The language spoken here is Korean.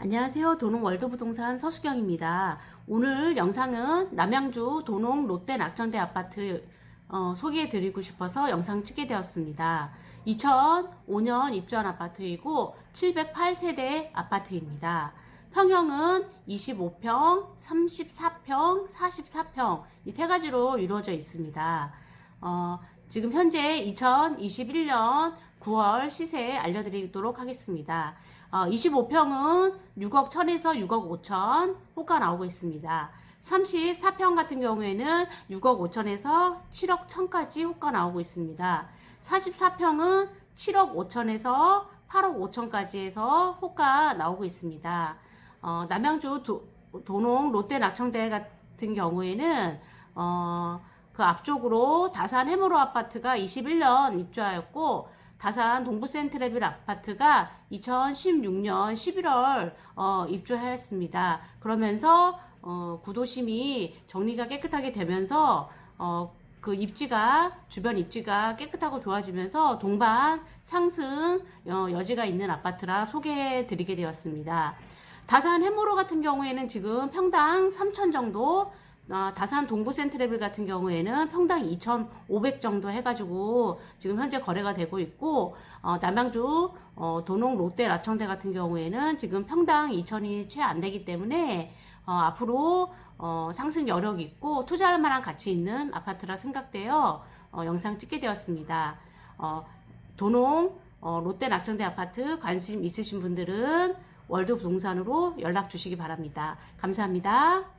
안녕하세요. 도농 월드부동산 서수경입니다. 오늘 영상은 남양주 도농 롯데 낙천대 아파트 어, 소개해 드리고 싶어서 영상 찍게 되었습니다. 2005년 입주한 아파트이고 708세대 아파트입니다. 평형은 25평, 34평, 44평 이 세 가지로 이루어져 있습니다. 어, 지금 현재 2021년 9월 시세 알려드리도록 하겠습니다. 어, 25평은 6억 1000에서 6억 5천 호가 나오고 있습니다. 34평 같은 경우에는 6억 5천에서 7억 1000까지 호가 나오고 있습니다. 44평은 7억 5천에서 8억 5천까지 해서 호가 나오고 있습니다. 어, 남양주 도, 도농 롯데 낙청대 같은 경우에는 어, 그 앞쪽으로 다산 해모로 아파트가 21년 입주하였고 다산 동부센트레빌 아파트가 2016년 11월 어, 입주하였습니다. 그러면서 어, 구도심이 정리가 깨끗하게 되면서 어, 그 입지가 주변 입지가 깨끗하고 좋아지면서 동반 상승 어, 여지가 있는 아파트라 소개해 드리게 되었습니다. 다산 해모로 같은 경우에는 지금 평당 3천 정도 어, 다산 동부 센트레빌 같은 경우에는 평당 2,500 정도 해가지고 지금 현재 거래가 되고 있고 어, 남양주 어, 도농 롯데 라청대 같은 경우에는 지금 평당 2,000이 채 안 되기 때문에 어, 앞으로 어, 상승 여력 있고 투자할 만한 가치 있는 아파트라 생각되어 어, 영상 찍게 되었습니다. 어, 도농 어, 롯데 낙천대 아파트 관심 있으신 분들은 월드 부동산으로 연락 주시기 바랍니다. 감사합니다.